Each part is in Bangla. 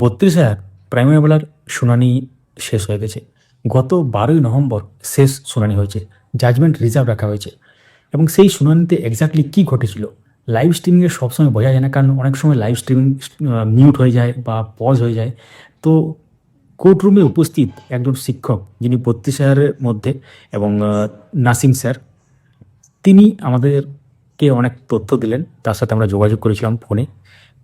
বত্রিশ হাজার প্রাইমারি মামলার শুনানি শেষ হয়ে গেছে। গত বারোই নভেম্বর শেষ শুনানি হয়েছে জাজমেন্ট রিজার্ভ রাখা হয়েছে। এবং সেই শুনানিতে এক্স্যাক্টলি কী ঘটেছিল লাইভ স্ট্রিমিংয়ে সবসময় বোঝা যায় না, কারণ অনেক সময় লাইভ স্ট্রিমিং মিউট হয়ে যায় বা পজ হয়ে যায়। তো কোর্টরুমে উপস্থিত একজন শিক্ষক, যিনি বত্রিশ হাজারের মধ্যে এবং নাসিম স্যার, তিনি আমাদেরকে অনেক তথ্য দিলেন। তার সাথে আমরা যোগাযোগ করেছিলাম ফোনে।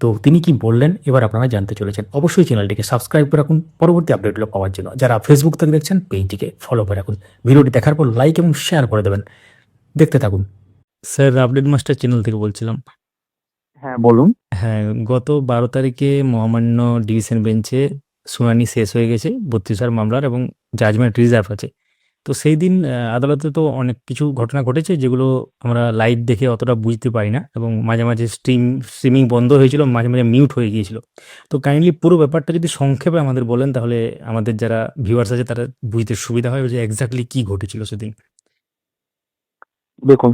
তো তিনি কি বললেন? এবার আপনারা জানতে চলেছেন। অবশ্যই চ্যানেলটিকে সাবস্ক্রাইব করে রাখুন। পরবর্তী আপডেটগুলো পাওয়ার জন্য যারা ফেসবুক থেকে দেখছেন পেজটিকে ফলো করে রাখুন। ভিডিওটি দেখার পর লাইক এবং শেয়ার করে দেবেন। দেখতে থাকুন। স্যার আপডেট মাস্টার চ্যানেল থেকে বলছিলাম। হ্যাঁ বলুন। হ্যাঁ গত বারো তারিখে মহামান্য ডিভিশন বেঞ্চে শুনানি শেষ হয়ে গেছে। বত্রিশ হাজার মামলার এবং জাজমেন্ট রিজার্ভ আছে। তো সেই দিন আদালতে তো অনেক কিছু ঘটনা ঘটেছে যেগুলো আমরা লাইভ দেখে অতটা বুঝতে পারি না এবং মাঝে মাঝে স্ট্রিম স্ট্রিমিং বন্ধ হয়েছিল মাঝে মাঝে মিউট হয়ে গিয়েছিল। তো কাইন্ডলি পুরো ব্যাপারটা যদি সংক্ষেপে আমাদের বলেন তাহলে আমাদের যারা ভিউয়ার্স আছে তারা বুঝতে সুবিধা হয় যে এক্স্যাক্টলি কী ঘটেছিল সেদিন। দেখুন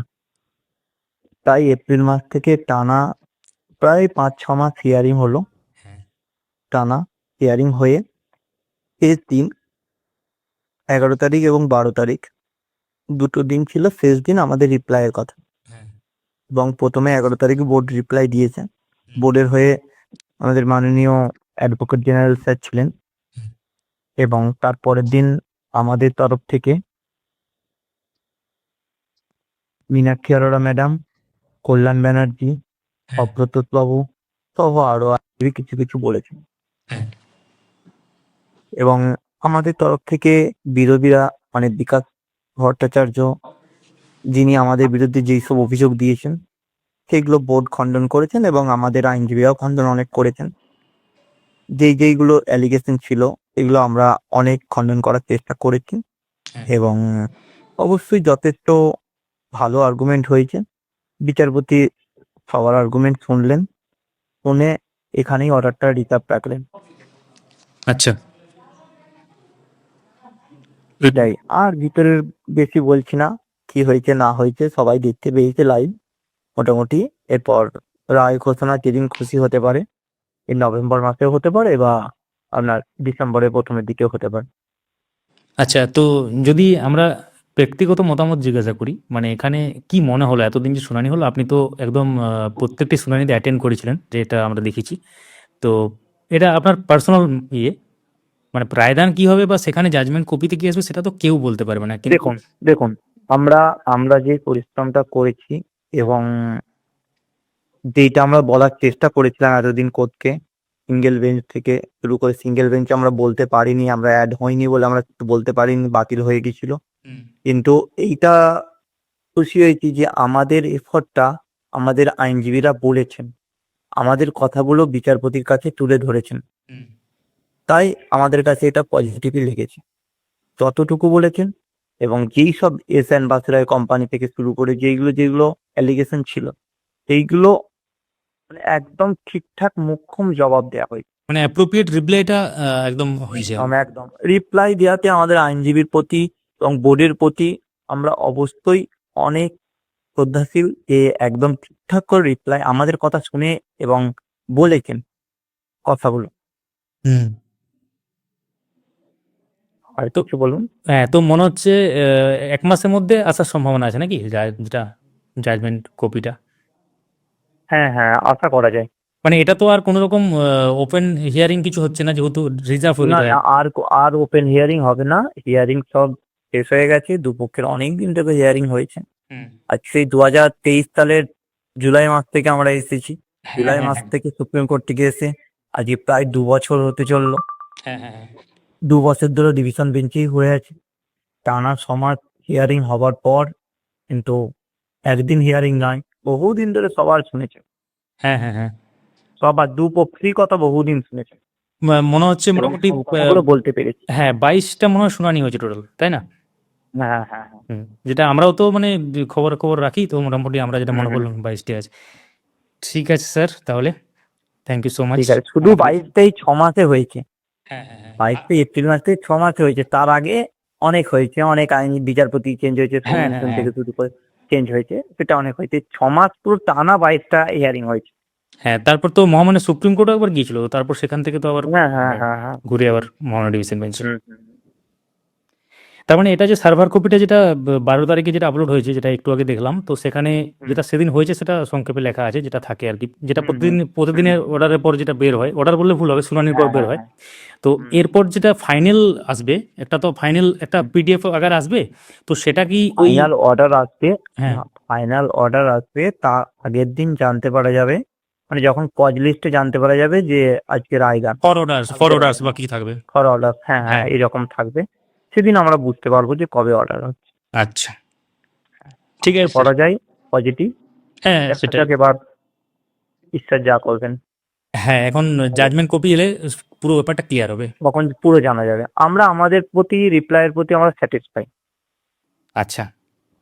তাই এপ্রিল মাস থেকে টানা প্রায় পাঁচ ছ মাস হিয়ারিং হলো। হ্যাঁ। টানা হিয়ারিং হয়ে শেষ দিন এগারো তারিখ এবং বারো তারিখ। দুটো দিন ছিল শেষ দিন আমাদের রিপ্লাইয়ের কথা। হ্যাঁ। এবং প্রথমে এগারো তারিখ বোর্ড রিপ্লাই দিয়েছে। বোর্ডের হয়ে আমাদের মাননীয় অ্যাডভোকেট জেনারেল স্যার ছিলেন। এবং তারপরের দিন আমাদের তরফ থেকে মীনাক্ষী অরোরা ম্যাডাম কল্যাণ ব্যানার্জি হ্যাঁ। অব্রত বাবু সহ আরও আরও কিছু কিছু বলেছেন। হ্যাঁ। এবং আমাদের তরফ থেকে বিরোধীরা মানে বিকাশ ভট্টাচার্য যিনি আমাদের বিরুদ্ধে যেই সব অভিযোগ দিয়েছেন সেগুলো বোর্ড খণ্ডন করেছেন এবং আমাদের আইনজীবীরাও খণ্ডন অনেক করেছেন। যেই যেইগুলো অ্যালিগেশন ছিল এগুলো আমরা অনেক খণ্ডন করার চেষ্টা করেছি হ্যাঁ। এবং অবশ্যই যথেষ্ট ভালো আর্গুমেন্ট হয়েছে। বিচারপতি সবার আর্গুমেন্ট শুনলেন শুনে এখানেই অর্ডারটা রিজার্ভ রাখলেন। আচ্ছা। এটাই আর ভিতরের বেশি বলছি না কি হয়েছে না হয়েছে সবাই দেখতে পেয়েছে লাইভ মোটামুটি এরপর রায় ঘোষণা যেদিন খুশি হতে পারে এই নভেম্বর মাসেও হতে পারে বা আপনার ডিসেম্বরের প্রথমের দিকেও হতে পারে। আচ্ছা তো যদি আমরা ব্যক্তিগত মতামত জিজ্ঞাসা করি মানে এখানে কি মনে হলো? এতদিন যে শুনানি হলো আপনি তো একদম প্রত্যেকটি শুনানিতে অ্যাটেন্ড করেছিলেন যে এটা আমরা দেখেছি। তো এটা আপনার পার্সোনাল ইয়ে মানে প্রায়দান কি হবে বা সেখানে জাজমেন্ট কপিতে কি আসবে সেটা তো কেউ বলতে পারবে না দেখুন দেখুন আমরা আমরা যে পরিশ্রমটা করেছি এবং যেটা আমরা বলার চেষ্টা করেছিলাম এতদিন কোর্টকে সিঙ্গেল বেঞ্চ থেকে শুরু করে সিঙ্গেল বেঞ্চ আমরা বলতে পারিনি আমরা অ্যাড হয়নি বলে আমরা বলতে পারিনি বাতিল হয়ে গেছিল। কিন্তু এইটা খুশি হয়েছি যে আমাদের এফর্টটা আমাদের আইনজীবীরা বলেছেন আমাদের কথাগুলো বিচারপতির কাছে তুলে ধরেছেন। তাই আমাদের কাছে এটা পজিটিভই লেগেছে। যতটুকু বলেছেন এবং যেই সব এস এন বাসরায় কোম্পানি থেকে শুরু করে যেইগুলো যেগুলো অ্যালিগেশন ছিল সেইগুলো মানে একদম ঠিকঠাক মুখ্যম জবাব দেওয়া হয়েছে। মানে অ্যাপ্রোপ্রিয়েট রিপ্লাইটা একদম হয়েছে। একদম একদম। রিপ্লাই দেওয়াতে আমাদের আইনজীবীর প্রতি এবং বোর্ডের প্রতি আমরা অবশ্যই অনেক শ্রদ্ধাশীল যে একদম ঠিকঠাক করে রিপ্লাই আমাদের কথা শুনে এবং বলেছেন কথাগুলো। হুম। আর কিছু বলুন। হ্যাঁ তো মনে হচ্ছে এক মাসের মধ্যে আসার সম্ভাবনা আছে নাকি? যেটা জাজমেন্ট কপিটা হ্যাঁ হ্যাঁ আশা করা যায়। মানে এটা তো আর কোনো রকম ওপেন হিয়ারিং কিছু হচ্ছে না যেহেতু রিজার্ভ হয়ে আর আর ওপেন হিয়ারিং হবে না। হিয়ারিং সব শেষ হয়ে গেছে। দুপক্ষের অনেক দিন থেকে হিয়ারিং হয়েছে। আর সেই দু হাজার তেইশ সালের জুলাই মাস থেকে আমরা এসেছি। জুলাই হ্যাঁ, মাস থেকে সুপ্রিম কোর্ট থেকে এসে আজকে প্রায় দু বছর হতে চলল। হ্যাঁ হ্যাঁ হ্যাঁ। দু বছর ধরে ডিভিশন বেঞ্চেই হয়ে আছে। টানা সমাজ হিয়ারিং হবার পর কিন্তু একদিন হিয়ারিং নয় বহুদিন ধরে সবার শুনেছে। হ্যাঁ হ্যাঁ হ্যাঁ। সবার দুপক্ষেরই কথা বহুদিন শুনেছে। মনে হচ্ছে মোটামুটি বলতে পেরেছি। হ্যাঁ বাইশটা মনে হয় শুনানি হয়েছে টোটাল তাই না? হ্যাঁ হ্যাঁ হ্যাঁ। যেটা আমরাও তো মানে খবর খবর রাখি তো মোটামুটি আমরা যেটা মনে করলাম বাইশটি আছে। ঠিক আছে স্যার তাহলে থ্যাংক ইউ সো মাচ শুধু বাইশটাই ছ মাসে হয়েছে। হ্যাঁ হ্যাঁ। হ্যাঁ তো এপ্রিল মাস থেকে ছ মাস হয়েছে। তার আগে অনেক হয়েছে অনেক আইন বিচারপতি চেঞ্জ হয়েছে হ্যাঁ, হ্যাঁ, থেকে শুরু করে চেঞ্জ হয়েছে সেটা অনেক হয়েছে। ছ মাস পুরো টানা বাইশটা হিয়ারিং হয়েছে। হ্যাঁ তারপর তো মহামান্য সুপ্রিম কোর্টও একবার গিয়েছিল তারপর সেখান থেকে তো আবার হ্যাঁ হ্যাঁ হ্যাঁ হ্যাঁ। ঘুরে আবার মহামান্য ডিভিশন বেঞ্চে। তার মানে এটা যে সার্ভার কপিটা যেটা বারো তারিখে যেটা আপলোড হয়েছে যেটা একটু আগে দেখলাম তো সেখানে যেটা সেদিন হয়েছে সেটা সংক্ষেপে লেখা আছে যেটা থাকে আর কি। যেটা প্রতিদিন প্রতিদিনের অর্ডারের পর যেটা বের হয় অর্ডার বললে ভুল হবে শুনানির পর হ্যাঁ, বের হ্যাঁ, হয়। হ্যাঁ। তো এরপর যেটা ফাইনাল আসবে একটা তো ফাইনাল একটা পিডিএফ আকার আসবে তো সেটা কি ফাইনাল অর্ডার আসবে হ্যাঁ। ফাইনাল অর্ডার আসবে তা আগের দিন জানতে পারা যাবে। মানে যখন কজ লিস্টে জানতে পারা যাবে যে আজকে রায়গান ফর অর্ডার্স বা কি থাকবে। ফর অর্ডার হ্যাঁ হ্যাঁ। এরকম থাকবে। সেদিন আমরা বুঝতে পারব যে কবে অর্ডার হচ্ছে। আচ্ছা। ঠিক আছে। করা যায় পজিটিভ হ্যাঁ সেটা এবার ঈশ্বর যা করবেন। হ্যাঁ এখন জাজমেন্ট কপি এলে পুরো ব্যাপারটা ক্লিয়ার হবে। তখন পুরো জানা যাবে। আমরা আমাদের প্রতি রিপ্লাইয়ের প্রতি আমরা স্যাটিসফাই আচ্ছা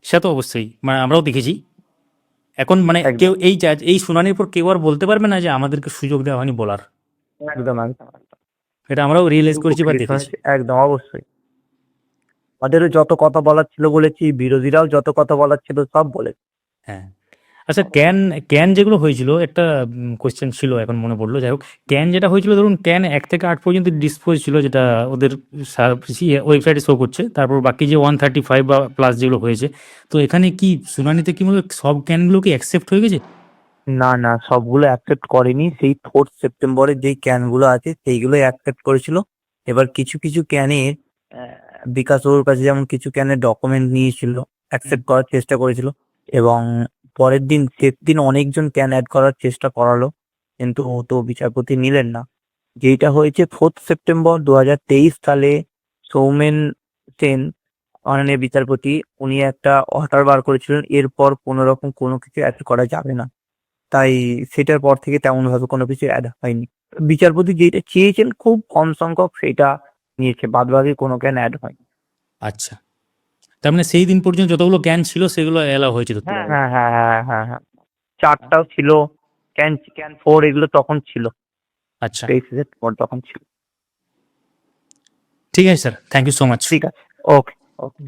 সে তো অবশ্যই। মানে আমরাও দেখেছি। এখন মানে কেউ এই জাজ এই শুনানির পর কেউ আর বলতে পারবে না যে আমাদেরকে সুযোগ দেওয়া হয়নি বলার। একদম একদম। একদম। এটা আমরাও রিয়েলাইজ করেছি বা দেখেছি। একদম অবশ্যই। আমাদেরও যত কথা বলার ছিল বলেছি বিরোধীরাও যত কথা বলার ছিল সব বলেছে। হ্যাঁ। আচ্ছা ক্যান ক্যান যেগুলো হয়েছিল একটা কোয়েশ্চেন ছিল এখন মনে পড়ল যাই হোক। ক্যান যেটা হয়েছিল ধরুন ক্যান এক থেকে আট পর্যন্ত ডিসপোজ ছিল যেটা ওদের ওয়েবসাইটে শো করছে তারপর বাকি যে ওয়ান থার্টি ফাইভ বা প্লাস যেগুলো হয়েছে তো এখানে কি শুনানিতে কি মনে সব ক্যানগুলো কি অ্যাকসেপ্ট হয়ে গেছে? না না সবগুলো অ্যাকসেপ্ট করেনি। সেই ফোর্থ সেপ্টেম্বরের যেই ক্যানগুলো আছে সেইগুলোই অ্যাকসেপ্ট করেছিল। এবার কিছু কিছু ক্যানের বিকাশ ওর কাছে যেমন কিছু ক্যানের ডকুমেন্ট নিয়েছিল অ্যাকসেপ্ট করার চেষ্টা করেছিল এবং পরের দিন শেষ দিন অনেকজন ক্যান অ্যাড করার চেষ্টা করালো কিন্তু ও তো বিচারপতি নিলেন না। যেটা হয়েছে ফোর্থ সেপ্টেম্বর দু হাজার তেইশ সালে সৌমেন সেন মাননীয় বিচারপতি উনি একটা অর্ডার বার করেছিলেন এরপর কোনো রকম কোনো কিছু অ্যাড করা যাবে না। তাই সেটার পর থেকে তেমন ভাবে কোনো কিছু অ্যাড হয়নি। বিচারপতি যেটা চেয়েছেন খুব কম সংখ্যক সেটা নিয়েছে বাদ বাকি কোনো জ্ঞান অ্যাড হয়নি। আচ্ছা। তার মানে সেই দিন পর্যন্ত যতগুলো জ্ঞান ছিল সেগুলো এলাও হয়েছিল ধরতে হ্যাঁ। হ্যাঁ হ্যাঁ হ্যাঁ হ্যাঁ হ্যাঁ। চারটাও ছিল ক্যান ক্যান ফোর এগুলো তখন ছিল। আচ্ছা। তেইশের পর তখন ছিল। ঠিক আছে sir thank you so much ঠিক আছে। ওকে ওকে